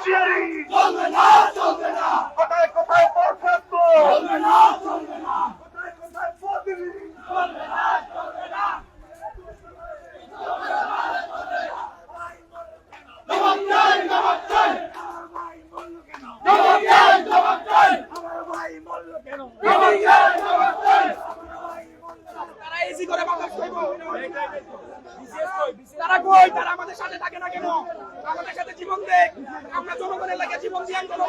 হুঁশিয়ারি। চলবে না চলবে না কোথায় কোথায় বরখাস্ত চলবে না চলবে না তারা খাইব তারা কই? তারা আমাদের সাথে থাকে না কেন? আমাদের সাথে জীবন দেখ। আমরা জনগণের লাগে জীবন দিয়ে। আন্দোলন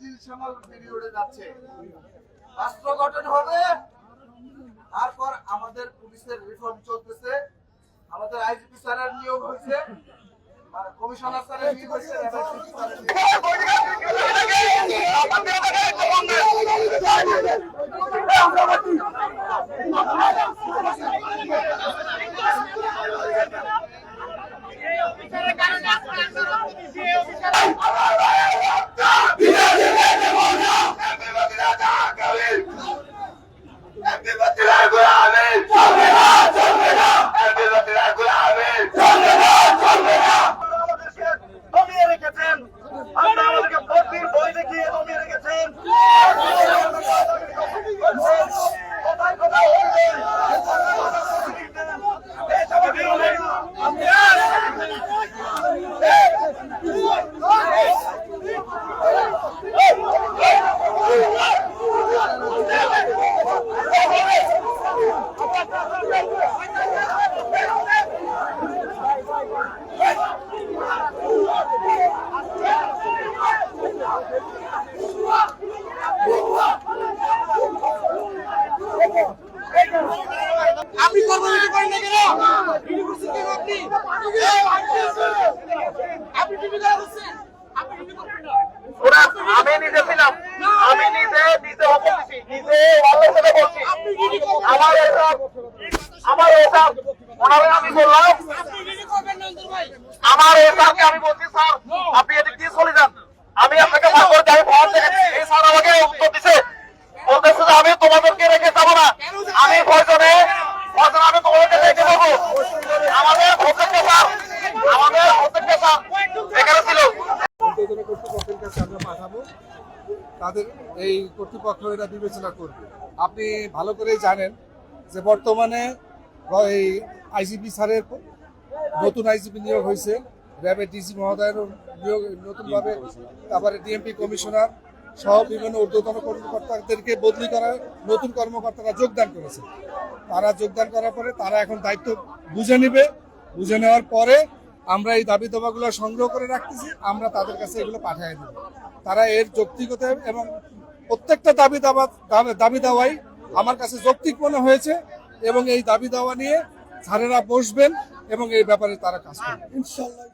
ট্রানজিশনাল পিরিয়ডে যাচ্ছে। রাষ্ট্র গঠন হবে, তারপর আমাদের পুলিশের রিফর্ম চলতেছে। আমাদের আইজিপি স্যারের নিয়োগ হয়েছে কমিশনার স্যারের নিয়োগ হয়েছে এবার ডিসি স্যারের নিয়োগ হয়েছে। চলবে না চলবে না চলবে না চলবে না দমিয়ে রেখেছেন আমরা আমাদেরকে ভর্তির বই দেখিয়ে দমিয়ে রেখেছেন কোথায় কোথায় আপনি কর্মসূচি করেন না কেন ইউনিভার্সিটি আপনি এই, আপনি ডিউটি করে বসছেন আপনি ডিউটি করবেন না ওরা আমি নিজে ছিলাম। আমি নিজে নিজে নিজে ওয়ালের সাথে বলছি আমার এসব আমার এসব ওনারে আমি বললাম আমার এসবকে আমি বলছি স্যার আপনি এদিক দিয়ে চলে যান আমি আপনাকে ফোন করছি আমি ফোন দেখেছি এই স্যার আমাকে উত্তর দিছে বলতেছে যে আমি তোমাদেরকে রেখে যাব না আমি প্রয়োজনে প্রয়োজনে আমি তোমাদেরকে রেখে যাব আমাদের প্রত্যেকটা স্যার আমাদের প্রত্যেকটা স্যার এখানে ছিল উদ্বোধনী কর্তৃপক্ষের কাছে আমরা পাঠাবো তাদের এই কর্তৃপক্ষ এটা বিবেচনা করবে। আপনি ভালো করেই জানেন যে বর্তমানে এই আইজিপি স্যারের নতুন আইজিপি নিয়োগ হয়েছে র্যাবের ডিসি মহোদয়ের নিয়োগ নতুনভাবে তারপরে ডিএমপি কমিশনার সহ বিভিন্ন ঊর্ধ্বতন কর্মকর্তাদেরকে বদলি করার নতুন কর্মকর্তারা যোগদান করেছে। তারা যোগদান করার পরে তারা এখন দায়িত্ব বুঝে নেবে। বুঝে নেওয়ার পরে আমরা এই দাবি দাবাগুলো সংগ্রহ করে রাখতেছি, আমরা তাদের কাছে এগুলো পাঠিয়ে দেব। তারা এর যৌক্তিকতা এবং প্রত্যেকটা দাবি দাবা, দাবি- দাওয়াই আমার কাছে যৌক্তিক মনে হয়েছে এবং এই দাবি দাওয়া নিয়ে স্যারেরা বসবেন এবং এই ব্যাপারে তারা কাজ করবেন। ইনশাল্লাহ।